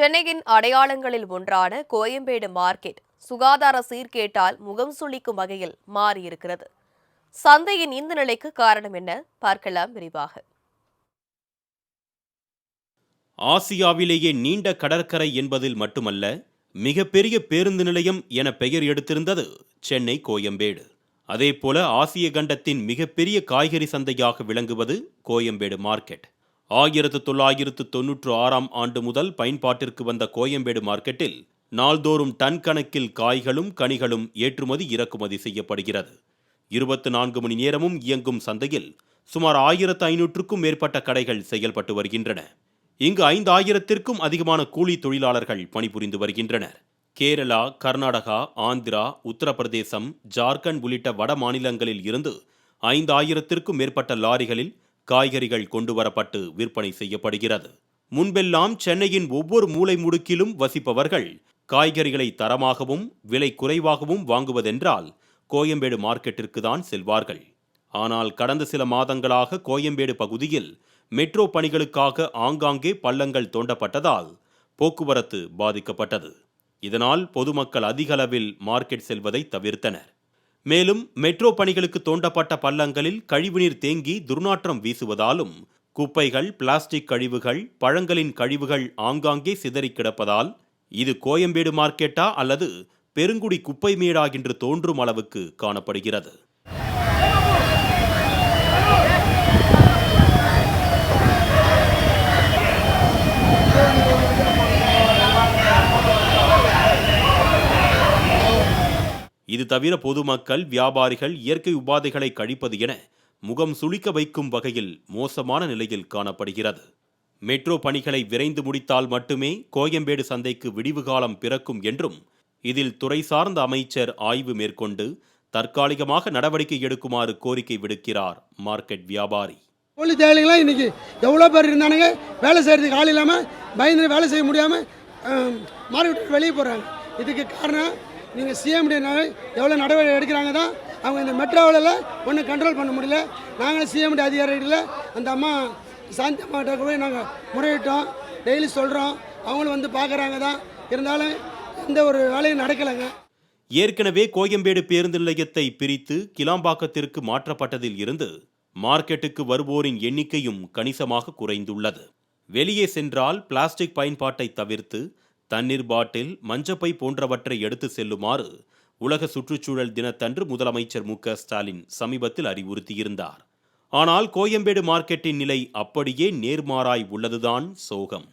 சென்னையின் அடையாளங்களில் ஒன்றான கோயம்பேடு மார்க்கெட் சுகாதார சீர்கேட்டால் முகம் சுளிக்கும் வகையில் மாறியிருக்கிறது. சந்தையின் இந்த நிலைக்கு காரணம் என்ன? பார்க்கலாம் விரிவாக. ஆசியாவிலேயே நீண்ட கடற்கரை என்பதில் மட்டுமல்ல மிகப்பெரிய பேருந்து நிலையம் என பெயர் எடுத்திருந்தது சென்னை கோயம்பேடு. அதேபோல ஆசிய கண்டத்தின் மிகப்பெரிய காய்கறி சந்தையாக விளங்குவது கோயம்பேடு மார்க்கெட். ஆயிரத்து தொள்ளாயிரத்து தொன்னூற்று ஆறாம் ஆண்டு முதல் பயன்பாட்டிற்கு வந்த கோயம்பேடு மார்க்கெட்டில் நாள்தோறும் டன் கணக்கில் காய்களும் கனிகளும் ஏற்றுமதி இறக்குமதி செய்யப்படுகிறது. இருபத்து நான்கு மணி நேரமும் இயங்கும் சந்தையில் சுமார் ஆயிரத்து ஐநூற்றுக்கும் மேற்பட்ட கடைகள் செயல்பட்டு வருகின்றன. இங்கு ஐந்து ஆயிரத்திற்கும் அதிகமான கூலி தொழிலாளர்கள் பணிபுரிந்து வருகின்றனர். கேரளா கர்நாடகா ஆந்திரா உத்தரப்பிரதேசம் ஜார்க்கண்ட் உள்ளிட்ட வட மாநிலங்களில் இருந்து ஐந்து ஆயிரத்திற்கும் மேற்பட்ட லாரிகளில் காய்கறிகள் கொண்டு வரப்பட்டு விற்பனை செய்யப்படுகிறது. முன்பெல்லாம் சென்னையின் ஒவ்வொரு மூலை முடுக்கிலும் வசிப்பவர்கள் காய்கறிகளை தரமாகவும் விலை குறைவாகவும் வாங்குவதென்றால் கோயம்பேடு மார்க்கெட்டிற்கு தான் செல்வார்கள். ஆனால் கடந்த சில மாதங்களாக கோயம்பேடு பகுதியில் மெட்ரோ பணிகளுக்காக ஆங்காங்கே பள்ளங்கள் தோண்டப்பட்டதால் போக்குவரத்து பாதிக்கப்பட்டது. இதனால் பொதுமக்கள் அதிகளவில் மார்க்கெட் செல்வதை தவிர்த்தனர். மேலும் மெட்ரோ பணிகளுக்கு தோண்டப்பட்ட பள்ளங்களில் கழிவுநீர் தேங்கி துர்நாற்றம் வீசுவதாலும் குப்பைகள் பிளாஸ்டிக் கழிவுகள் பழங்களின் கழிவுகள் ஆங்காங்கே சிதறி கிடப்பதால் இது கோயம்பேடு மார்க்கெட்டா அல்லது பெருங்குடி குப்பை மேடா என்று தோன்றும் அளவுக்கு காணப்படுகிறது. இது தவிர பொதுமக்கள் வியாபாரிகள் இயற்கை உபாதைகளை கழிப்பது என முகம் சுளிக்க வைக்கும் வகையில் மோசமான நிலையில் காணப்படுகிறது. மெட்ரோ பணிகளை விரைந்து முடித்தால் மட்டுமே கோயம்பேடு சந்தைக்கு விடிவு காலம் பிறக்கும் என்றும் இதில் துறை சார்ந்த அமைச்சர் ஆய்வு மேற்கொண்டு தற்காலிகமாக நடவடிக்கை எடுக்குமாறு கோரிக்கை விடுக்கிறார் மார்க்கெட் வியாபாரி. கூலி தேவைகளாம் இன்னைக்கு எவ்வளோ பேர் இருந்தானுங்க? வேலை செய்கிறதுக்கு ஆள் இல்லாமல் பயந்து வேலை செய்ய முடியாமல் மார்க்கெட் வெளியே போகிறாங்க இதுக்கு காரணம் நீங்கள் சிஎம்டி எவ்வளோ நடவடிக்கை எடுக்கிறாங்க தான் அவங்க இந்த மெட்ரோவில் ஒன்றும் கண்ட்ரோல் பண்ண முடியல. நாங்களும் சிஎம்டி அதிகாரிகளில் அந்த அம்மா சாந்தி அம்மாட்ட போய் நாங்கள் முறையிட்டோம். டெய்லி சொல்கிறோம் அவங்களும் வந்து பார்க்குறாங்க தான் இருந்தாலும் எந்த ஒரு வேலையும் நடக்கலைங்க. ஏற்கனவே கோயம்பேடு பேருந்து நிலையத்தை பிரித்து கிளாம்பாக்கத்திற்கு மாற்றப்பட்டதில் இருந்து மார்க்கெட்டுக்கு வருவோரின் எண்ணிக்கையும் கணிசமாக குறைந்துள்ளது. வெளியே சென்றால் பிளாஸ்டிக் பயன்பாட்டை தவிர்த்து தண்ணீர் பாட்டில் மஞ்சப்பை போன்றவற்றை எடுத்து செல்லுமாறு உலக சுற்றுச்சூழல் தினத்தன்று முதலமைச்சர் மு ஸ்டாலின் சமீபத்தில் அறிவுறுத்தியிருந்தார். ஆனால் கோயம்பேடு மார்க்கெட்டின் நிலை அப்படியே நேர்மாறாய் உள்ளதுதான் சோகம்.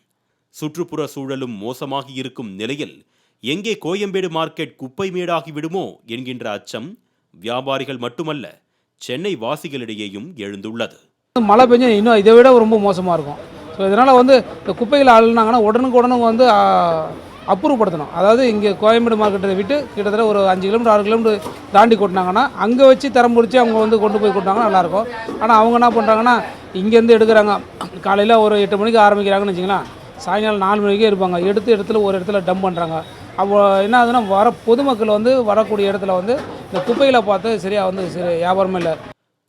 சுற்றுப்புற சூழலும் மோசமாகி இருக்கும் நிலையில் எங்கே கோயம்பேடு மார்க்கெட் குப்பை மேடாகி விடுமோ என்கின்ற அச்சம் வியாபாரிகள் மட்டுமல்ல சென்னை வாசிகளிடையேயும் எழுந்துள்ளது. மழை பெஞ்சா இன்னும் இதை விட ரொம்ப மோசமாக இருக்கும். ஸோ இதனால் வந்து இந்த குப்பைகள் அழுனாங்கன்னா உடனுக்குடனே வந்து அப்புறப்படுத்தணும். அதாவது இங்கே கோயம்பேடு மார்க்கெட்டை விட்டு கிட்டத்தட்ட ஒரு அஞ்சு கிலோமீட்டர் ஆறு கிலோமீட்டர் தாண்டி கொட்டினாங்கன்னா அங்கே வச்சு தரம் பிடிச்சி அவங்க வந்து கொண்டு போய் கொட்டினாங்கன்னா நல்லாயிருக்கும். ஆனால் அவங்க என்ன பண்ணுறாங்கன்னா இங்கேருந்து எடுக்கிறாங்க. காலையில் ஒரு எட்டு மணிக்கு ஆரம்பிக்கிறாங்கன்னு வச்சிங்களேன். சாயங்காலம் நாலு மணிக்கே இருப்பாங்க. எடுத்து இடத்துல ஒரு இடத்துல டம்ப் பண்ணுறாங்க அப்போ என்ன ஆகுதுன்னா வர பொதுமக்கள் வந்து வரக்கூடிய இடத்துல வந்து இந்த குப்பைகளை பார்த்து சரியாக வந்து சரி வியாபாரமே இல்லை.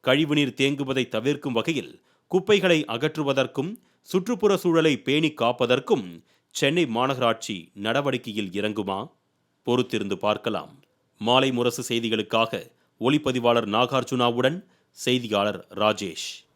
கழிவுநீர் தேங்குவதை தவிர்க்கும் வகையில் குப்பைகளை அகற்றுவதற்கும் சுற்றுப்புற சூழலை பேணி காப்பதற்கும் சென்னை மாநகராட்சி நடவடிக்கையில் இறங்குமா? பொறுத்திருந்து பார்க்கலாம். மாலை முரசு செய்திகளுக்காக ஒளிப்பதிவாளர் நாகார்ஜுனாவுடன் செய்தியாளர் ராஜேஷ்.